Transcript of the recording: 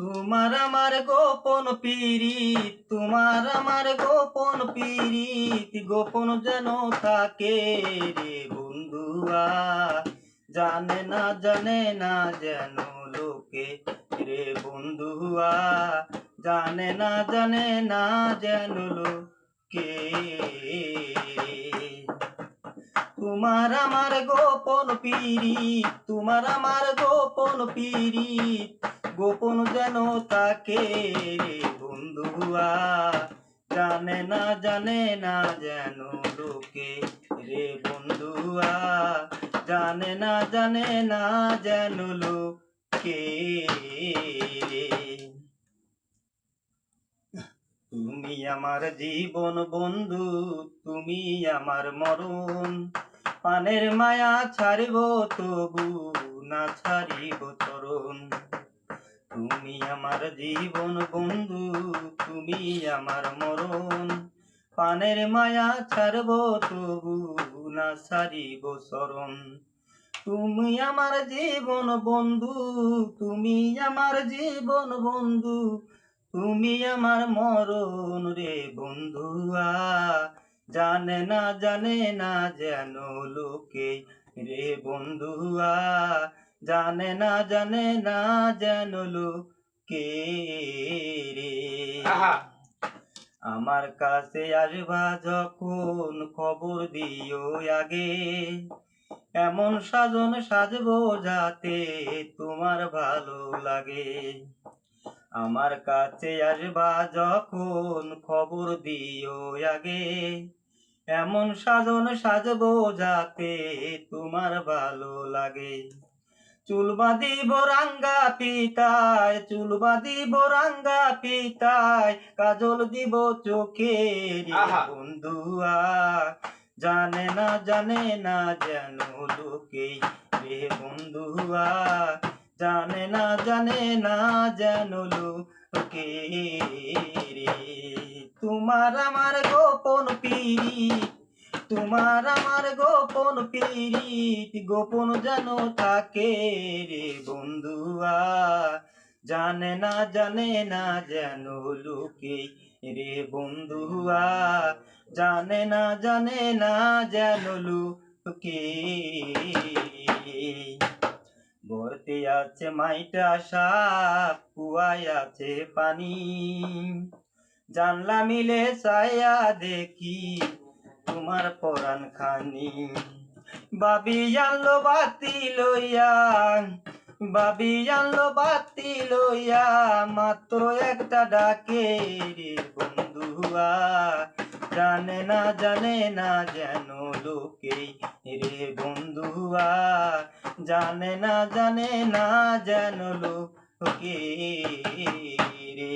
তোমার আমার গোপন পিরিত তোমার আমার গোপন পিরিত গোপন যেন থাকে রে বন্ধুয়া। জানে না জানে না যেন লোকে রে বন্ধুয়া। জানে না জানে না যেন লোকে তোমার আমার গোপন পিরিত তোমার আমার গোপন পিরিত গোপন যেন তাকে বন্ধুয়া জানে না জানে না যেন লোকে রে বন্ধুয়া জানে না জানে না যেন লোকে তুমি আমার জীবন বন্ধু, তুমি আমার মরণ। পানের মায়া ছাড়ব, তবু না ছাড়িব চরণ। তুমি আমার জীবন বন্ধু, তুমি আমার মরণ। পানের মায়া ছাড়ব, তবু না ছাড়িব শরণ তুমি আমার জীবন বন্ধু, তুমি আমার জীবন বন্ধু, তুমি আমার মরণ রে বন্ধুয়া। জানে না জানে না যেন লোকে। রে বন্ধুয়া জানে না জানে না যেন লোকে রে। আমার কাছে আসবা যখন খবর দিও আগে। এমন সাজন সাজবো যাতে তোমার ভালো লাগে। আমার কাছে আসবা যখন খবর দিও আগে। এমন সাজন সাজবো যাতে তোমার ভালো লাগে। চুল বাঁধিব রাঙ্গা পিতায় চুল বাঁধিব রাঙ্গা পিতায় কাজল দিব চোখে রে বন্ধুয়া। জানে না জানে না যেন লোকে রে বন্ধুয়া। জানে না জানে না যেন লোকে রে তোমার আমার গোপন পিরি তোমার আমার গোপন পিরিত গোপন যেন থাকে রে বন্ধুয়া, জানে না জানে না যেন লোকে রে বন্ধুয়া, জানে না জানে না যেন লোকে আছে মাইটা সাপ কুয়ায় আছে পানি। জানলা মিলে ছায়া দেখি তোমার পরাণ খানি বাবি আনলো বাতি লইয়া, বাবি আনলো বাতি লইয়া, মাত্র একটা ডাকে রে বন্ধুয়া জানে না জানে না যেন লোকে রে বন্ধুয়া জানে না জানে না যেন লোকে রে।